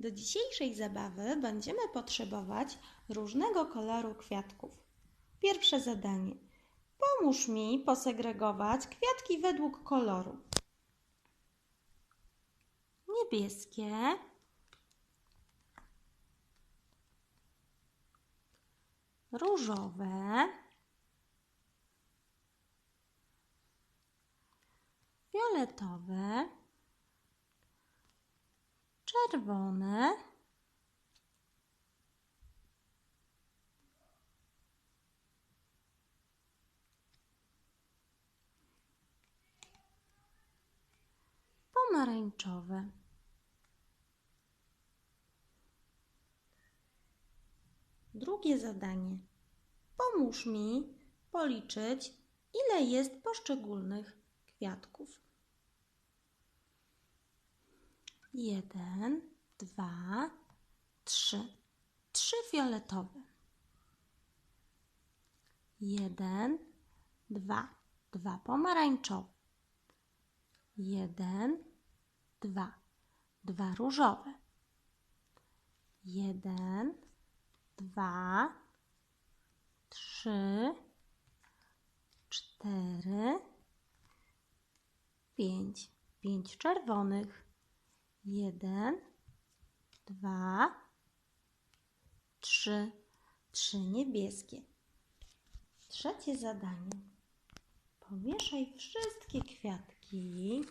Do dzisiejszej zabawy będziemy potrzebować różnego koloru kwiatków. Pierwsze zadanie. Pomóż mi posegregować kwiatki według koloru. Niebieskie, różowe, fioletowe, czerwone, pomarańczowe. Drugie zadanie. Pomóż mi policzyć, ile jest poszczególnych kwiatków. Jeden, dwa, trzy. Trzy fioletowe. Jeden, dwa. Dwa pomarańczowe. Jeden, dwa. Dwa różowe. Jeden, dwa, trzy, cztery, pięć. Pięć czerwonych. Jeden, dwa, trzy. Trzy niebieskie. Trzecie zadanie. Pomieszaj wszystkie kwiatki,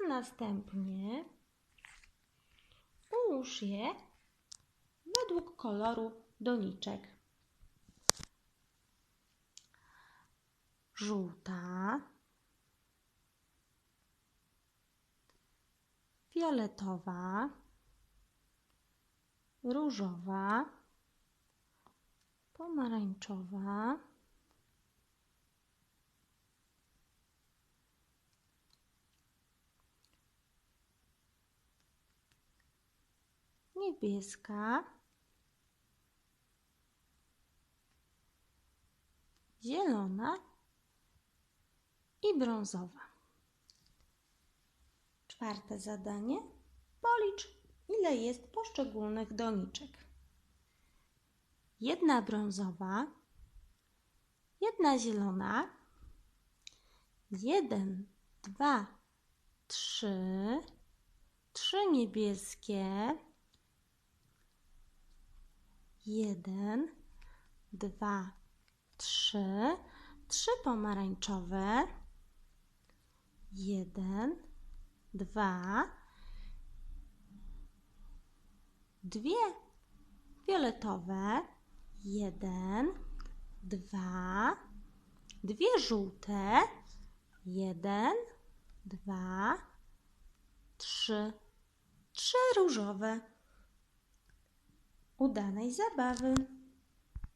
a następnie ułóż je według koloru doniczek. Żółta, fioletowa, różowa, pomarańczowa, niebieska, zielona i brązowa. Czwarte zadanie. Policz, ile jest poszczególnych doniczek. Jedna brązowa, jedna zielona, jeden, dwa, trzy, trzy niebieskie, jeden, dwa, trzy, trzy pomarańczowe, jeden, dwa, dwie. Fioletowe, jeden, dwa, dwie żółte, jeden, dwa, trzy, trzy różowe. Udanej zabawy!